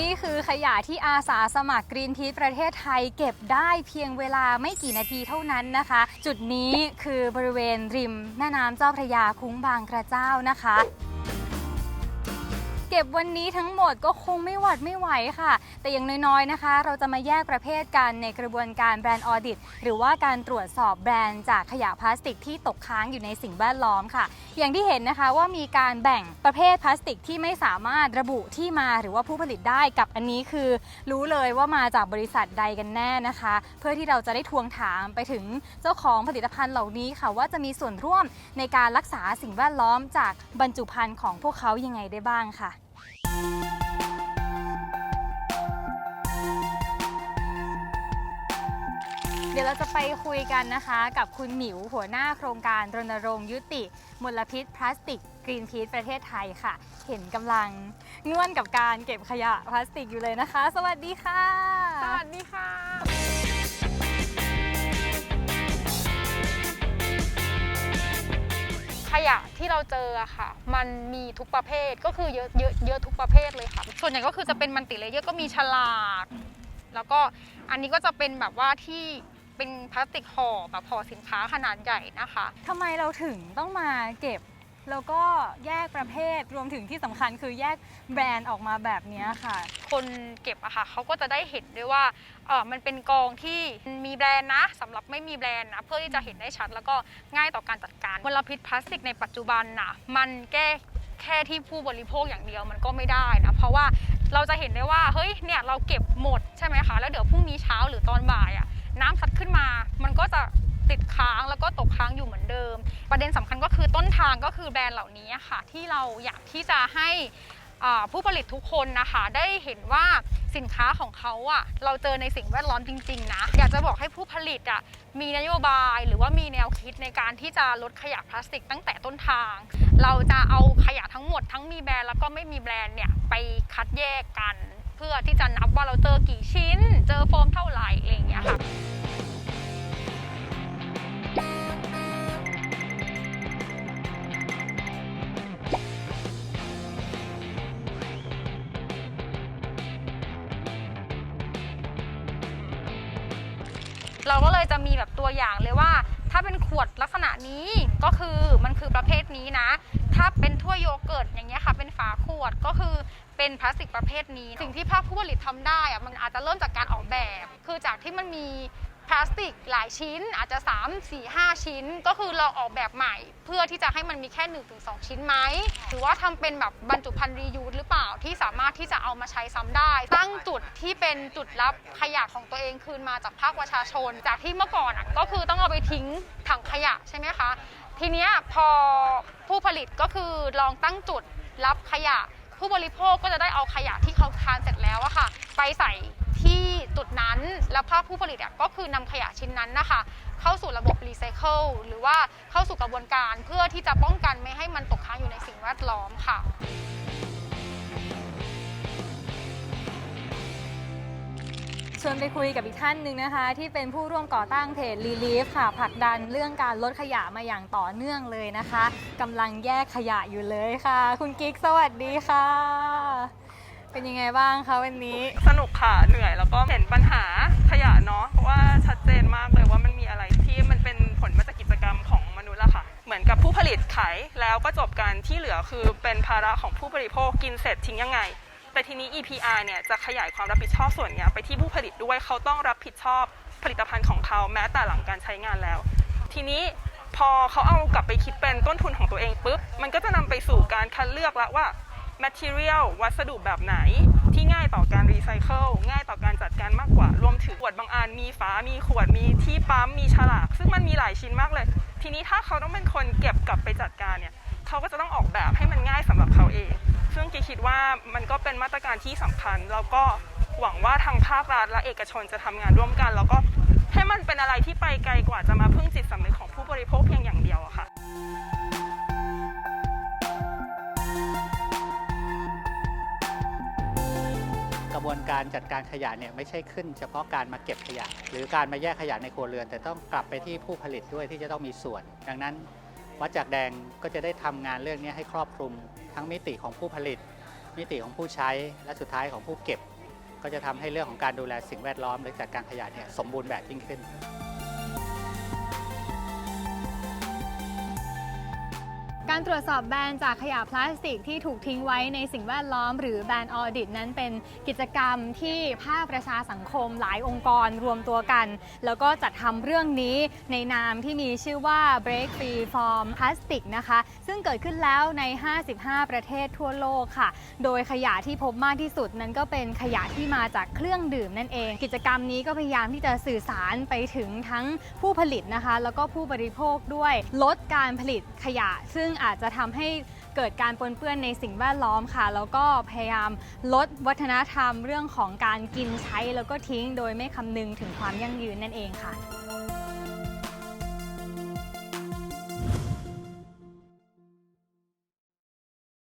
นี่คือขยะที่อาสาสมัครกรีนพีทประเทศไทยเก็บได้เพียงเวลาไม่กี่นาทีเท่านั้นนะคะ จุดนี้คือบริเวณริมแม่น้ำเจ้าพระยาคุ้งบางกระเจ้านะคะ เก็บวันนี้ทั้งหมดก็คงไม่หวัดไม่ไหวค่ะ แต่อย่างน้อยๆนะคะ เราจะมาแยกประเภทกันในกระบวนการแบรนด์ออดิตหรือว่าการตรวจสอบแบรนด์จากขยะพลาสติกที่ตกค้างอยู่ในสิ่งแวดล้อมค่ะ อย่างที่เห็นนะคะว่ามีการแบ่งประเภทพลาสติกที่ไม่สามารถระบุที่มาหรือว่าผู้ผลิตได้กับอันนี้คือ รู้เลยว่ามาจากบริษัทใดกันแน่นะคะ เพื่อที่เราจะได้ทวงถามไปถึงเจ้าของผลิตภัณฑ์เหล่านี้ค่ะ ว่าจะมีส่วนร่วมในการรักษาสิ่งแวดล้อมจากบรรจุภัณฑ์ของพวกเขายังไงได้บ้างค่ะ ดี๋ยวเราจะไปคุยกันนะคะกับคุณหมิวหัวหน้าโครงการรณรงค์ยุติ มลพิษพลาสติกกรีนพีทประเทศไทยค่ะ เห็นกำลังง่วนกับการเก็บขยะพลาสติกอยู่เลยนะคะ สวัสดีค่ะ สวัสดีค่ะ ขยะที่เราเจออะค่ะ มันมีทุกประเภทก็คือเยอะเยอะเยอะทุกประเภทเลยค่ะ ส่วนใหญ่ก็คือจะเป็นมันติเลเยอร์ก็มีฉลากแล้วก็อันนี้ก็จะเป็นแบบว่าที่ เป็นพลาสติกห่อแบบห่อสินค้าขนาดใหญ่นะคะทำไมเราถึงต้องมาเก็บ แล้วก็แยกประเภทรวมถึงที่สำคัญคือแยกแบรนด์ออกมาแบบนี้ค่ะ คนเก็บอะค่ะเขาก็จะได้เห็นด้วยว่าเออมันเป็นกองที่มีแบรนด์นะสำหรับไม่มีแบรนด์นะเพื่อที่จะเห็นได้ชัด แล้วก็ง่ายต่อการจัดการมลพิษพลาสติกในปัจจุบันน่ะมันแก้แค่ที่ผู้บริโภคอย่างเดียวมันก็ไม่ได้นะเพราะว่าเราจะเห็นได้ว่าเฮ้ยเนี่ยเราเก็บหมดใช่ไหมคะแล้วเดี๋ยวพรุ่งนี้เช้าหรือตอนบ่ายอะ น้ำซัดขึ้นมา มันก็จะติดค้างแล้วก็ตกค้างอยู่เหมือนเดิม ประเด็นสำคัญก็คือต้นทางก็คือแบรนด์เหล่านี้ค่ะ ที่เราอยากที่จะให้ผู้ผลิตทุกคนนะคะได้เห็นว่าสินค้าของเขาอะเราเจอในสิ่งแวดล้อมจริงๆนะอยากจะบอกให้ผู้ผลิตอะมีนโยบายหรือว่ามีแนวคิดในการที่จะลดขยะพลาสติกตั้งแต่ต้นทาง เราจะเอาขยะทั้งหมดทั้งมีแบรนด์แล้วก็ไม่มีแบรนด์เนี่ยไปคัดแยกกัน เพื่อที่จะนับว่าเราเจอกี่ชิ้น เจอโฟมเท่าไหร่อะไรอย่างเงี้ยค่ะเราก็เลยจะมีแบบตัวอย่างเลยว่า ถ้าเป็นขวดลักษณะนี้ก็คือมันคือประเภทนี้นะ ถ้าเป็นถ้วยโยเกิร์ตอย่างเงี้ยค่ะ เป็นฝาขวดก็คือ เป็นพลาสติกประเภทนี้ สิ่งที่ภาคผู้ผลิตทำได้อะมันอาจจะเริ่มจากการออกแบบ คือจากที่มันมีพลาสติกหลายชิ้นอาจจะ 3 4 5 ชิ้น ก็คือเราออกแบบใหม่ เพื่อที่จะให้มันมีแค่ 1-2 ชิ้นไหมหรือว่าทำเป็นแบบบรรจุภัณฑ์รียูสหรือเปล่าที่สามารถที่จะเอามาใช้ซ้ำได้ ตั้งจุดที่เป็นจุดรับขยะของตัวเองคืนมาจากภาคประชาชน จากที่เมื่อก่อนอะก็คือต้องเอาไปทิ้งถังขยะใช่ไหมคะ ทีเนี้ยพอผู้ผลิตก็คือลองตั้งจุดรับขยะ ผู้บริโภคก็จะได้เอาขยะที่เขาทานเสร็จแล้วอะค่ะ ไปใส่ที่จุดนั้น แล้วภาคผู้ผลิตก็คือนำขยะชิ้นนั้นนะคะ เข้าสู่ระบบรีไซเคิลหรือว่าเข้าสู่กระบวนการเพื่อที่จะป้องกันไม่ให้มันตกค้างอยู่ในสิ่งแวดล้อมค่ะ วนไปคุยกับอีกท่านหนึ่งนะคะ ที่เป็นผู้ร่วมก่อตั้งเพจ Relief ค่ะผลักดันเรื่องการลดขยะมาอย่างต่อเนื่องเลยนะคะกำลังแยกขยะอยู่เลยค่ะ คุณกิ๊กสวัสดีค่ะ เป็นยังไงบ้างคะวันนี้ สนุกค่ะเหนื่อยแล้วก็เห็นปัญหาขยะเนาะเพราะว่าชัดเจนมากเลยว่ามันมีอะไรที่มันเป็นผลมาจากกิจกรรมของมนุษย์ละค่ะ เหมือนกับผู้ผลิตขายแล้วก็จบกันที่เหลือคือเป็นภาระของผู้บริโภคกินเสร็จทิ้งยังไง แต่ทีนี้ EPR เนี่ยจะขยายความรับผิดชอบส่วนเนี้ยไปที่ผู้ผลิตด้วยเขาต้องรับผิดชอบผลิตภัณฑ์ของเขาแม้แต่หลังการใช้งานแล้ว ทีนี้พอเขาเอากลับไปคิดเป็นต้นทุนของตัวเองปุ๊บ มันก็จะนำไปสู่การคัดเลือกละว่า material วัสดุแบบไหนที่ง่ายต่อการรีไซเคิลง่ายต่อการจัดการมากกว่า รวมถึงขวดบางอันมีฝา มีขวด มีที่ปั๊ม มีฉลาก ซึ่งมันมีหลายชิ้นมากเลย ทีนี้ถ้าเขาต้องเป็นคนเก็บกลับไปจัดการเนี่ย เขาก็จะต้องออกแบบให้มันง่ายสำหรับเขาเอง ซึ่งกีคิดว่ามันก็เป็นมาตรการที่สำคัญ แล้วก็หวังว่าทางภาครัฐและเอกชนจะทำงานร่วมกัน แล้วก็ให้มันเป็นอะไรที่ไปไกลกว่าจะมาพึ่งจิตสำนึกของผู้บริโภคเพียงอย่างเดียวอะค่ะกระบวนการจัดการขยะเนี่ยไม่ใช่ขึ้นเฉพาะการมาเก็บขยะ หรือการมาแยกขยะในครัวเรือน แต่ต้องกลับไปที่ผู้ผลิตด้วยที่จะต้องมีส่วน ดังนั้นวัดจากแดงก็จะได้ทำงานเรื่องนี้ให้ครอบคลุม ทั้งมิติของผู้ผลิต มิติของผู้ใช้ และสุดท้ายของผู้เก็บ ก็จะทำให้เรื่องของการดูแลสิ่งแวดล้อมหรือจัดการขยะเนี่ยสมบูรณ์แบบยิ่งขึ้น การตรวจสอบแบรนด์จากขยะพลาสติกที่ถูกทิ้งไว้ในสิ่งแวดล้อม หรือแบรนด์ออดิตนั้นเป็นกิจกรรมที่ภาคประชาสังคมหลายองค์กรรวมตัวกัน แล้วก็จัดทำเรื่องนี้ในนามที่มีชื่อว่า Break Free from Plastic นะคะ ซึ่งเกิดขึ้นแล้วใน 55 ประเทศทั่วโลกค่ะ โดยขยะที่พบมากที่สุดนั้นก็เป็นขยะที่มาจากเครื่องดื่มนั่นเอง กิจกรรมนี้ก็พยายามที่จะสื่อสารไปถึงทั้งผู้ผลิตนะคะ แล้วก็ผู้บริโภคด้วยลดการผลิตขยะ ซึ่งอาจจะทำให้เกิดการปนเปื้อนในสิ่งแวดล้อมค่ะ แล้วก็พยายามลดวัฒนธรรมเรื่องของการกินใช้แล้วก็ทิ้ง โดยไม่คำนึงถึงความยั่งยืนนั่นเองค่ะ